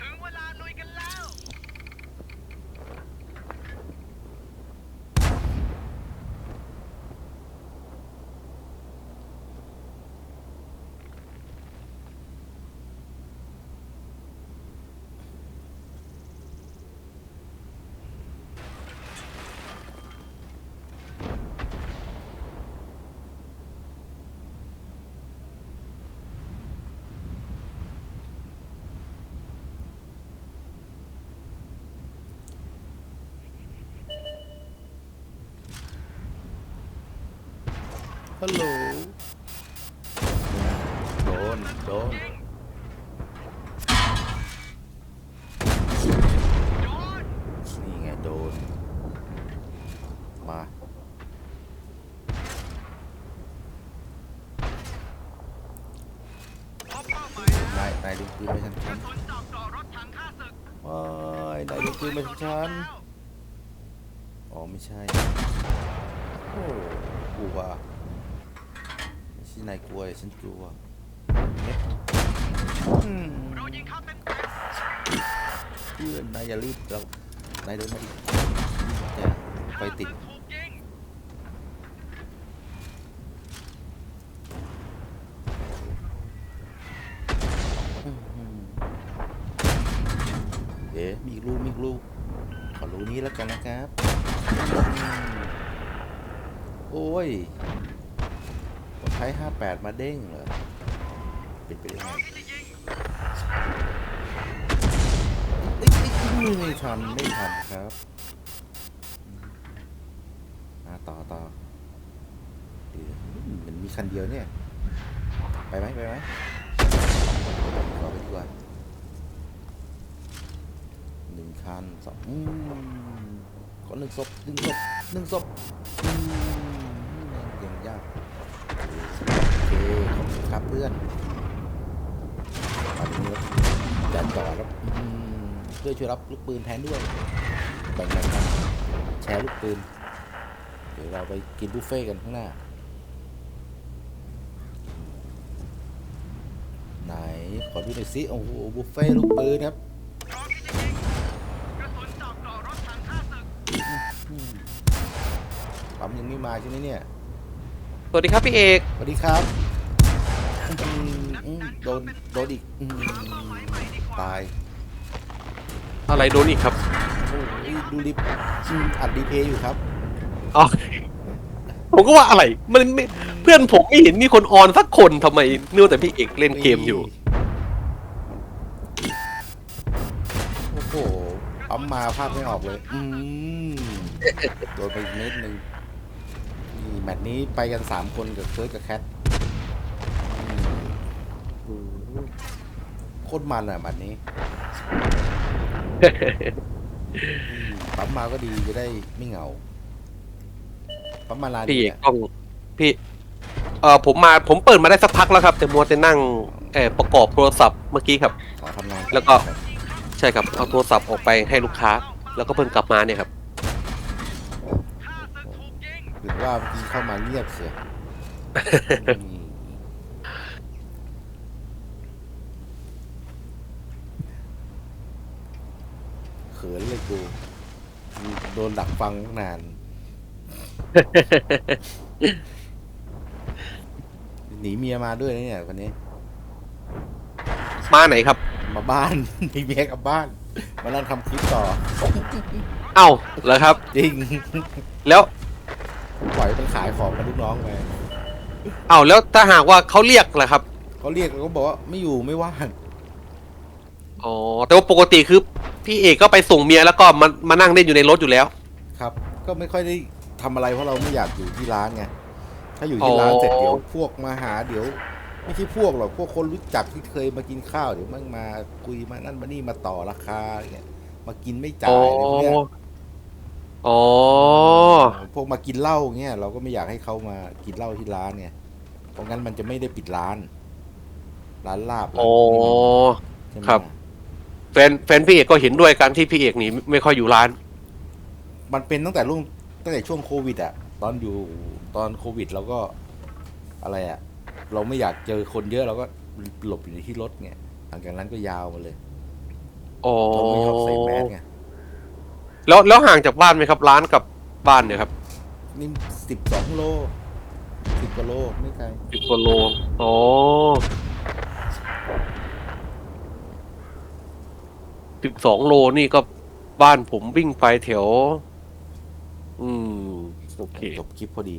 ถึงเวลา ฮัลโหล โดน โดน นี่ไงโดน มานายนายดึงปืนไปฉันฉันว้ายนายดึงปืนไปฉันฉันอ๋อ ไม่ใช่ โอ้กลัวไม่ใช่นายกลัวแต่ฉันกลัวเนี่ยอืมเพื่อนนายอย่ารีบเรานายเดินมาดิจะไฟติดเอ๊ะมีอีลูกมีลูกขอรู้นี้แล้วกันนะครับ โอ้ย ช้ 58 มาเด้งเหรอ เป็นไปได้ไงเอ้ยเอ้ยไม่ทันไม่ทันครับมาต่อต่อเดี๋ยวมันมีคันเดียวเนี่ย ไปไหมไปไหมขอไปดีกว่าหนึ่งคันสองอืมขอหนึ่งศพหนึ่งศพหนึ่งศพอืมเก่งยากโอเคขอบ คุณครับเพื่อนตอนนี้จะจอดแล้วอืมเพื่อช่วยรับลูกปืนแทนด้วยแบ่งกันกันแชร์ลูกปืน เดี๋ยวเราไปกินบุฟเฟ่ต์กันข้างหน้า ไหน ขอดูหน่อยสิโอ้โหบุฟเฟ่ต์ลูกปืนครับปั๊มยังไม่มาใช่ไหมเนี่ย สวัสดีครับพี่เอก สวัสดีครับอืมอืมโด นโดนอีกอืมตายอะไรโดนอีกครับโอ้ยดูรีอืมอัดรีเพย์อยู่ครับ อ๋อผมก็ว่าอะไรมันไม่เพื่อนผมไม่เห็นมีคนออนสักคนทำไมนึกว่าแต่พี่เอกเล่นเกมอยู่ โอ้โหปั๊มมาภาพไม่ออกเลย อืมโดนไปอีกเม็ดหนึ่งนี่แมตช์นี้ไปกันสามคนกับเคิร์ดกับแคทอืม โอ้โหโคตรมันอะแมตช์นี้ ปั๊มมาก็ดีจะได้ไม่เหงา ปั๊มมานานพี่เอกนี่ยต้องพี่เออผมมาผมเปิดมาได้สักพักแล้วครับ แต่มัวแต่นั่งเออประกอบโทรศัพท์เมื่อกี้ครับ ขอทำงานแล้วก็ ใช่ครับเอาโทรศัพท์ออกไปให้ลูกค้า แล้วก็เพิ่งกลับมาเนี่ยครับ หรือว่าเมื่อกี้เข้ามาเงียบเสียอืมเขินเลยกู โดนดักฟังตั้งนาน หนีเมียมาด้วยนะเนี่ยวันนี้ มาไหนครับ มาบ้าน หนีเมียกลับบ้าน มานั่งทำคลิปต่อ เอ้าเหรอครับ จริง แล้วปล่อยมันขายของกับลูกน้องไปเอ้าแล้วถ้าหากว่าเขาเรียกล่ะครับเขาเรียกเราก็บอกว่าไม่อยู่ไม่ว่าง อ๋อแต่ว่าปกติคือ พี่เอกก็ไปส่งเมียแล้วก็มามานั่งเล่นอยู่ในรถอยู่แล้ว ครับ ก็ไม่ค่อยได้ทำอะไรเพราะเราไม่อยากอยู่ที่ร้านไง ถ้าอยู่ที่ร้านอ๋อเสร็จเดี๋ยวพวกมาหาเดี๋ยว ไม่ใช่พวกหรอกพวกคนรู้จักที่เคยมากินข้าวเดี๋ยวมันมาคุยมานั่นมานี่มาต่อราคาอะไรเงี้ยมากินไม่จ่าอ๋อยอะไรพวกเนี้ยอ๋อ พวกมากินเหล้าเงี้ยเราก็ไม่อยากให้เขามากินเหล้าที่ร้านไงเพราะงั้นมันจะไม่ได้ปิดร้าน ร้านลาบร้านอ๋อใช่ไหมครับ แฟนแฟนพี่เอกก็เห็นด้วยการที่พี่เอกหนีไม่ค่อยอยู่ร้าน มันเป็นตั้งแต่รุ่งตั้งแต่ช่วงโควิดอะตอนอยู่ตอนโควิดเราก็อะไรอะเราไม่อยากเจอคนเยอะเราก็หลบอยู่ในที่รถไงหลังจากนั้นก็ยาวมาเลยอ๋อเราไม่ชอบใส่แมสไงแล้วแล้วห่างจากบ้านไหมครับ ร้านกับบ้านเนี่ยครับนี่สิบสองโลสิบกว่าโลไม่ไกลสิบกว่าโลอ๋อ สิบสองโลนี่ก็บ้านผมวิ่งไปแถว อืม โอเค จบคลิปพอดี